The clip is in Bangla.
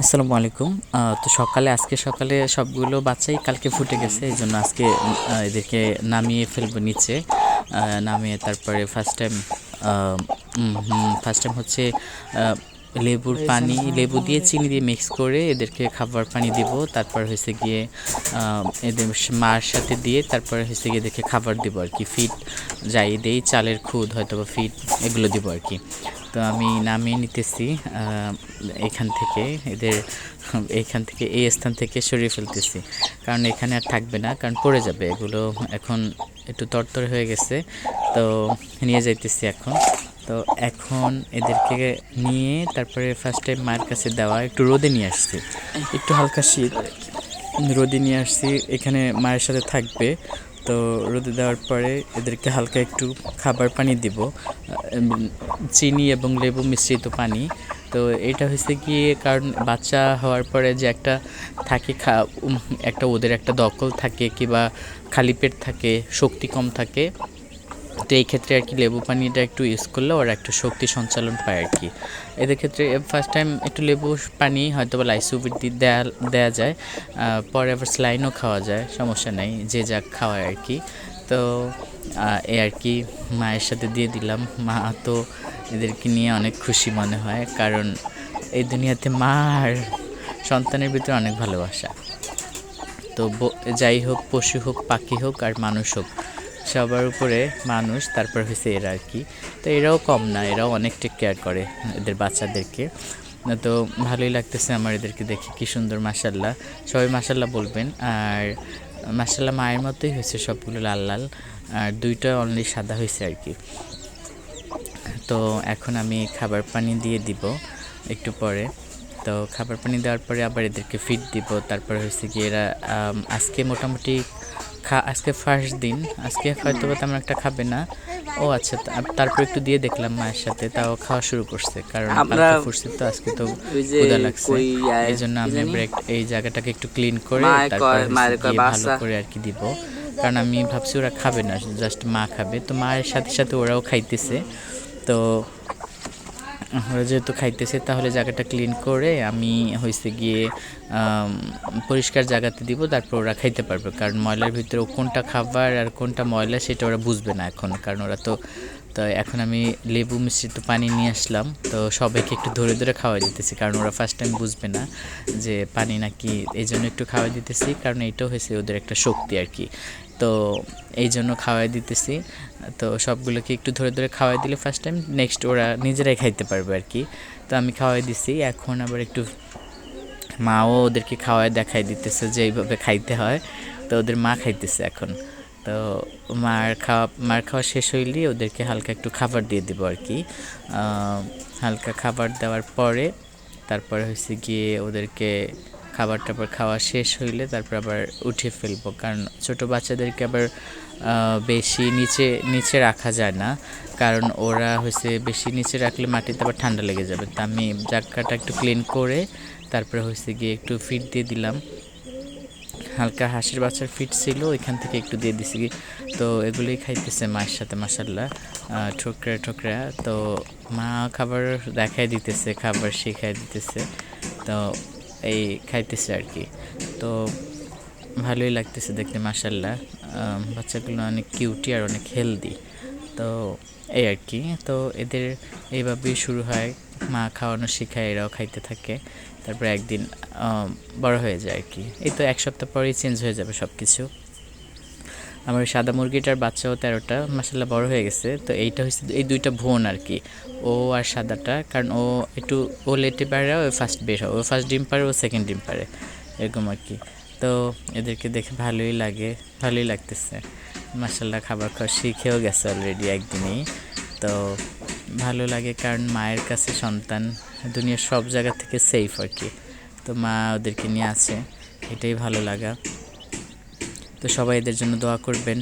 আসসালামু আলাইকুম। তো সকালে আজকে সকালে সবগুলো বাচ্চাই কালকে ফুটে গেছে এই জন্য আজকে এদেরকে নামিয়ে ফেলব নিচে। নামিয়ে তারপরে ফার্স্ট টাইম ফার্স্ট টাইম হচ্ছে লেবুর পানি লেবু দিয়ে চিনি দিয়ে মিক্স করে এদেরকে খাবার পানি দিব। তারপর হয়েছে গিয়ে এদের মার সাথে দিয়ে তারপর হয়েছে গিয়ে এদেরকে খাবার দিব আর কি। ফিট যাই দেই চালের খুদ হয়তো বা ফিট এগুলো দিব আর কি। তো আমি নামিয়ে নিতেছি এখান থেকে, এদের এইখান থেকে, এই স্থান থেকে সরিয়ে ফেলতেছি। কারণ এখানে আর থাকবে না, কারণ পড়ে যাবে, এগুলো এখন একটু তরতরে হয়ে গেছে, তো নিয়ে যাইতেছি এখন। তো এখন এদেরকে নিয়ে তারপরে ফার্স্ট টাইম মায়ের কাছে দেওয়া একটু রোদে নিয়ে আসছি। একটু হালকা শীত, রোদে নিয়ে আসছি, এখানে মায়ের সাথে থাকবে। তো রোদে দেওয়ার পরে এদেরকে হালকা একটু খাবার পানি দিব চিনি এবং লেবু মিশ্রিত পানি। তো এটা হয়েছে কি কারণ বাচ্চা হওয়ার পরে যে একটা থাকে খা একটা ওদের একটা দখল থাকে কিবা খালি পেট থাকে, শক্তি কম থাকে। তো এই ক্ষেত্রে আর কি লেবু পানিটা একটু ইউজ করলে ওরা একটু শক্তি সঞ্চালন পায় আর কি। এদের ক্ষেত্রে ফার্স্ট টাইম একটু লেবু পানি হয়তো বা লাইসুবিট দিয়ে দেওয়া যায় পরে আবার স্লাইনও খাওয়া যায়, সমস্যা নেই, যে যা খাওয়ায় আর কি। তো এই আর কি মায়ের সাথে দিয়ে দিলাম। মা তো এদেরকে নিয়ে অনেক খুশি মনে হয়, কারণ এই দুনিয়াতে মা আর সন্তানের ভিতরে অনেক ভালোবাসা। তো যাই হোক, পশু হোক, পাখি হোক, আর মানুষ হোক সবার উপরে মানুষ, তারপর হয়েছে এরা আর কি। তো এরাও কম না, এরাও অনেক টেক কেয়ার করে এদের বাচ্চাদেরকে। তো ভালোই লাগতেছে আমার এদেরকে দেখে, কি সুন্দর মাসাল্লাহ সবাই মাসাল্লাহ বলবেন। আর মাসাল্লাহ মায়ের মতোই হয়েছে সবগুলো লাল লাল। আর দুইটা অনলি সাদা হয়েছে আর কি। তো এখন আমি খাবার পানি দিয়ে দিব একটু পরে। তো খাবার পানি দেওয়ার পরে আবার এদেরকে ফিড দিব। তারপরে হচ্ছে কি এরা আজকে মোটামুটি খা আজকে ফার্স্ট দিন। আজকে হয়তো বা তেমন একটা খাবে না। ও আচ্ছা তারপর একটু দিয়ে দেখলাম মায়ের সাথে তাও খাওয়া শুরু করছে। কারণ আমরা তো আজকে তো ক্ষুধা লাগছে। এই জন্য আমি কি আবার জানি? এক- এই জায়গাটাকে একটু ক্লিন করে তারপর ভালো করে আর কি দিব। কারণ আমি ভাবছি ওরা খাবে না জাস্ট মা খাবে। তো মায়ের সাথে সাথে ওরাও খাইতেছে। তো ওরা যেহেতু খাইতেছে, তাহলে জায়গাটা ক্লিন করে আমি হয়েছে গিয়ে পরিষ্কার জায়গাতে দিব, তারপর ওরা খাইতে পারবে। কারণ ময়লার ভিতরে কোনটা খাবার আর কোনটা ময়লা, সেটা ওরা বুঝবে না এখন। কারণ ওরা তো তো এখন আমি লেবু মিশ্রিত পানি নিয়ে আসলাম। তো সবাইকে একটু ধরে ধরে খাওয়াই দিতেছি, কারণ ওরা ফার্স্ট টাইম বুঝবে না যে পানি নাকি এই জন্য একটু খাওয়াই দিতেছি, কারণ এইটাও হয়েছে ওদের একটা শক্তি আর কি। তো এই জন্য খাওয়াই দিতেছি। তো সবগুলোকে একটু ধরে ধরে খাওয়াই দিলে ফার্স্ট টাইম নেক্সট ওরা নিজেরাই খাইতে পারবে আর কি। তো আমি খাওয়াই দিছি, এখন আবার একটু মাও ওদেরকে খাওয়ায় দেখাই দিতেছে যে এইভাবে খাইতে হয়। তো ওদের মা খাইতেছে এখন। তো মার খাওয়া মার খাওয়া শেষ হইলেই ওদেরকে হালকা একটু খাবার দিয়ে দেবো আর কি। হালকা খাবার দেওয়ার পরে তারপরে হচ্ছে গিয়ে ওদেরকে খাবার টাবার খাওয়া শেষ হইলে তারপর আবার উঠে ফেলব। কারণ ছোট বাচ্চাদেরকে আবার বেশি নিচে নিচে রাখা যায় না। কারণ ওরা হচ্ছে বেশি নিচে রাখলে মাটিতে আবার ঠান্ডা লেগে যাবে। তা আমি জায়গাটা একটু ক্লিন করে তারপরে হচ্ছে গিয়ে একটু ফিট দিয়ে দিলাম। হালকা হাঁসের বাচ্চার ফিট ছিল এখান থেকে একটু দিয়ে দিছি। তো এগুলোই খাইতেছে মায়ের সাথে মাসাল্লাহ ঠোকরা ঠোকরা। তো মা খাবার দেখাই দিতেছে, খাবার শিখাই দিতেছে। তো এই খাইতেছে আর কি। তো ভালোই লাগতেছে দেখতে মাসাল্লাহ বাচ্চাগুলো অনেক কিউটি আর অনেক হেলদি তো এই আর কি। তো এদের এইভাবেই শুরু হয়। মা খাওয়ানো শেখায়, এরাও খাইতে থাকে। তারপরে একদিন বড় হয়ে যায় আর কি। এই তো এক সপ্তাহ পরেই চেঞ্জ হয়ে যাবে সব কিছু আমার সাদা মুরগিটার বাচ্চাও তেরোটা মাসাল্লাহ বড় হয়ে গেছে। তো এইটা হচ্ছে এই দুইটা বোন আর কি। ও আর সাদাটা, কারণ ও একটু, ও লেটে পারে, ও ফার্স্ট বের হয়। ও ফার্স্ট ডিম পারে, ও সেকেন্ড ডিম পারে। এরকম আর কি। তো এদেরকে দেখে ভালোই লাগে, ভালোই লাগতেছে। মাসাল্লাহ খাবার খাওয়া শিখেও গেছে অলরেডি একদিনই। তো ভালো লাগে কারণ মায়ের কাছে সন্তান দুনিয়ার সব জায়গা থেকে সেফ আর কি। তো মা ওদেরকে নিয়ে আছে, এটাই ভালো লাগা। তো সবাই এদের জন্য দোয়া করবেন।